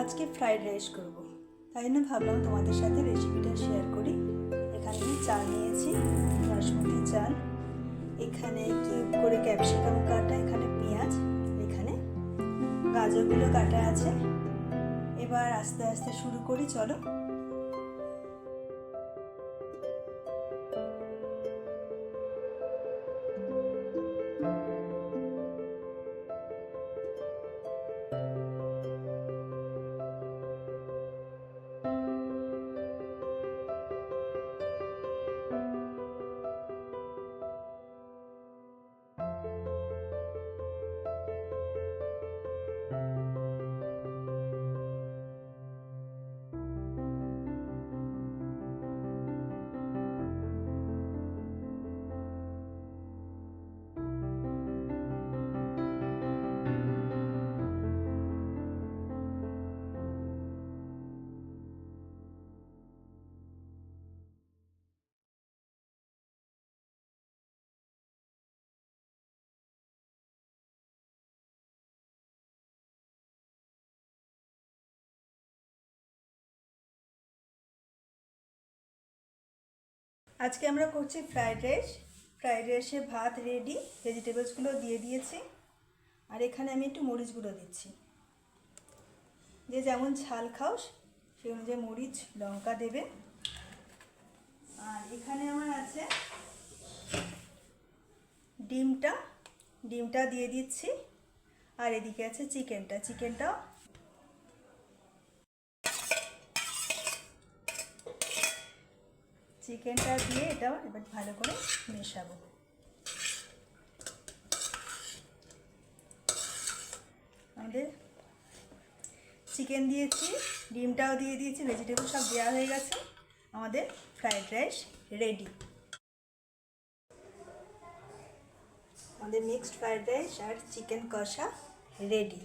আজকে fried rice করব। তাই জন্য ভাবলাম তোমাদের সাথে রেসিপিটা শেয়ার করি। এখানে চাল নিয়েছি, বাসমতি চাল। এখানে কিউব করে ক্যাপসিকাম কাটা, এখানে পেঁয়াজ, এখানে গাজরগুলো কাটা আছে। এবার আস্তে আস্তে শুরু করি, চলো। আজকে আমরা করছি ফ্রাইড রাইস ফ্রাইড রাইসে ভাত রেডি ভেজিটেবলসগুলো দিয়ে দিয়েছি। আর এখানে আমি একটু মরিচ গুঁড়ো দিচ্ছি। যে যেমন ঝাল খাও, সেই অনুযায়ী মরিচ, লঙ্কা দেবে। আর এখানে আমার আছে ডিমটা। ডিমটা দিয়ে দিচ্ছি। আর এদিকে আছে চিকেনটা চিকেনটাও চিকেনটা দিয়ে এটাও এবার ভালো করে মেশাবো। আমাদের চিকেন দিয়েছি, ডিমটাও দিয়ে দিয়েছি, ভেজিটেবল সব দেওয়া হয়ে গেছে। আমাদের ফ্রাইড রাইস রেডি। আমাদের মিক্সড ফ্রাইড রাইস আর চিকেন কষা রেডি।